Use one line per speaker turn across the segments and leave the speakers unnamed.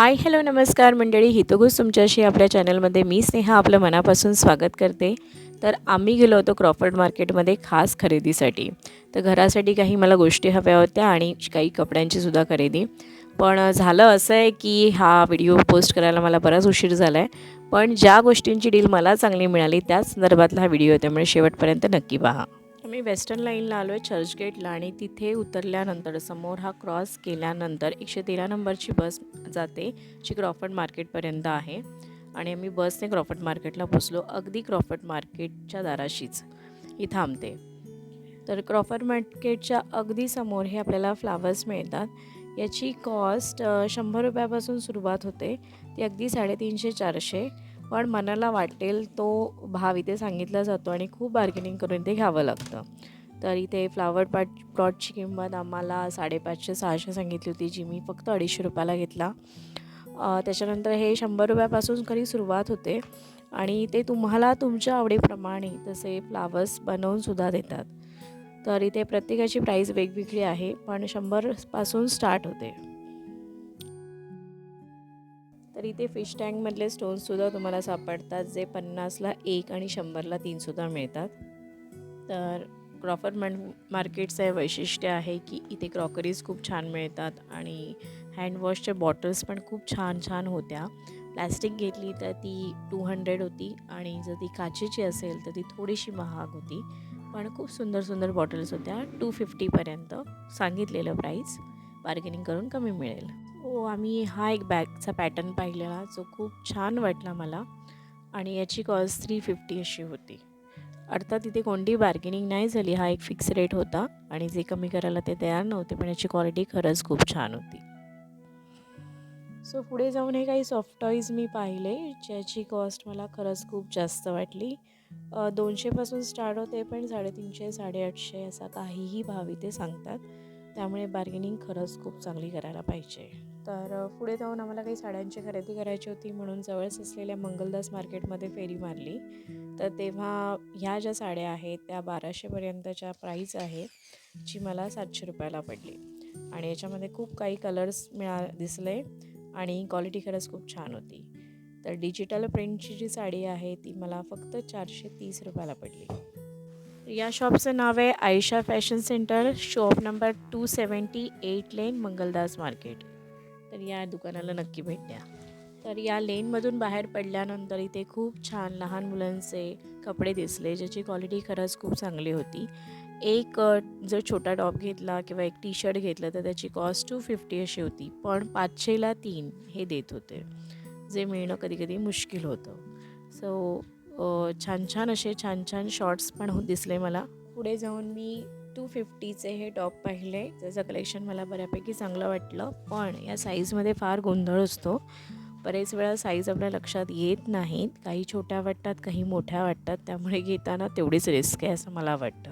Hi hello नमस्कार मंडळी. हितगुज तुमच्याशी आपल्या चॅनलमध्ये मी स्नेहा आपलं मनापासून स्वागत करते. तर आम्ही गेलो होतो क्रॉफर्ड मार्केटमध्ये खास खरेदीसाठी. तर घरासाठी काही मला गोष्टी हव्या होत्या आणि काही कपड्यांची सुद्धा खरेदी. पण झालं असं आहे की हा व्हिडिओ पोस्ट करायला मला बराच उशीर झाला आहे पण ज्या गोष्टींची डील मला चांगली मिळाली त्याच संदर्भातला हा व्हिडिओ आहे. त्यामुळे शेवटपर्यंत नक्की पहा. मी वेस्टर्न लाईनला आलो आहे चर्चगेटला आणि तिथे उतरल्यानंतर समोर हा क्रॉस केल्यानंतर एकशे तेरा नंबरची बस जाते जी क्रॉफर्ड मार्केटपर्यंत आहे. आणि आम्ही बसने क्रॉफर्ड मार्केटला पोचलो अगदी क्रॉफर्ड मार्केटच्या दाराशीच. ही थांबते. तर क्रॉफर्ड मार्केटच्या अगदी समोर हे आपल्याला फ्लावर्स मिळतात. याची कॉस्ट शंभर रुपयापासून सुरुवात होते. ती अगदी साडेतीनशे चारशे. पण मनाला वाटेल तो भाव इथे सांगितला जातो आणि खूप बार्गेनिंग करून ते घ्यावं लागतं. तर इथे फ्लावर पाट प्लॉटची किंमत आम्हाला साडेपाचशे सहाशे सांगितली होती जी मी फक्त अडीचशे रुपयाला घेतला. त्याच्यानंतर हे शंभर रुपयापासून खरी सुरुवात होते आणि ते तुम्हाला तुमच्या आवडीप्रमाणे तसे फ्लावर्स बनवूनसुद्धा देतात. तर इथे प्रत्येकाची प्राईस वेगवेगळी आहे पण शंभरपासून स्टार्ट होते. तर इथे फिश टँकमधले स्टोन्ससुद्धा तुम्हाला सापडतात जे पन्नासला एक आणि शंभरला तीनसुद्धा मिळतात. तर क्रॉफर मॅन मार्केटचं हे वैशिष्ट्य आहे की इथे क्रॉकरीज खूप छान मिळतात आणि हँडवॉशच्या बॉटल्स पण खूप छान छान होत्या. प्लॅस्टिक घेतली तर ती टू हंड्रेड होती आणि जर ती काचेची असेल तर ती थोडीशी महाग होती. पण खूप सुंदर सुंदर बॉटल्स होत्या टू फिफ्टीपर्यंत सांगितलेलं प्राईस बार्गेनिंग करून कमी मिळेल. हो आम्ही हा एक बॅगचा पॅटर्न पाहिलेला जो खूप छान वाटला मला आणि याची कॉस्ट थ्री फिफ्टी अशी होती. अर्थात इथे कोणती बार्गेनिंग नाही झाली हा एक फिक्स रेट होता आणि जे कमी करायला ते तयार नव्हते पण याची क्वालिटी खरंच खूप छान होती. सो पुढे जाऊन हे काही सॉफ्ट टॉईज मी पाहिले ज्याची कॉस्ट मला खरंच खूप जास्त वाटली. दोनशेपासून स्टार्ट होते पण साडेतीनशे साडेआठशे असा काहीही भाव इथे सांगतात. त्यामुळे बार्गेनिंग खरंच खूप चांगली करायला पाहिजे. तर पुढे जाऊन आम्हाला काही साड्यांची खरेदी करायची होती म्हणून जवळच असलेल्या मंगलदास मार्केटमध्ये फेरी मारली. तर तेव्हा ह्या ज्या साड्या आहेत त्या बाराशेपर्यंतच्या प्राईस आहे जी मला सातशे रुपयाला पडली. आणि याच्यामध्ये खूप काही कलर्स मिळा दिसले आणि क्वालिटी खरंच खूप छान होती. तर डिजिटल प्रिंटची जी साडी आहे ती मला फक्त चारशे तीस रुपयाला पडली. या शॉपचं नाव आहे Ayesha fashion centre shop number two seventy eight lane Mangaldas market तर या दुकानाला नक्की भेट द्या. तर या लेनमधून बाहेर पडल्यानंतर इथे खूप छान लहान मुलांचे कपडे दिसले ज्याची क्वालिटी खरंच खूप चांगली होती. एक जर छोटा टॉप घेतला किंवा एक टी शर्ट घेतलं तर त्याची कॉस्ट टू फिफ्टी अशी होती. पण पाचशेला तीन हे देत होते जे मिळणं कधीकधी मुश्किल होतं. सो छान छान असे छान छान शॉर्ट्स पण दिसले मला. पुढे जाऊन मी टू फिफ्टीचे हे टॉप पाहिले. त्याचं कलेक्शन मला बऱ्यापैकी चांगलं वाटलं. पण या साईजमध्ये फार गोंधळ असतो. बरेच वेळा साईज आपल्या लक्षात येत नाहीत. काही छोट्या वाटतात काही मोठ्या वाटतात. त्यामुळे घेताना तेवढीच रिस्क आहे असं मला वाटतं.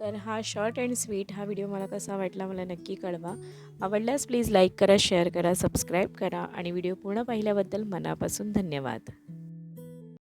तर हा शॉर्ट अँड स्वीट हा व्हिडिओ मला कसा वाटला मला नक्की कळवा. आवडल्यास प्लीज लाईक करा शेअर करा सबस्क्राईब करा. आणि व्हिडिओ पूर्ण पाहिल्याबद्दल मनापासून धन्यवाद.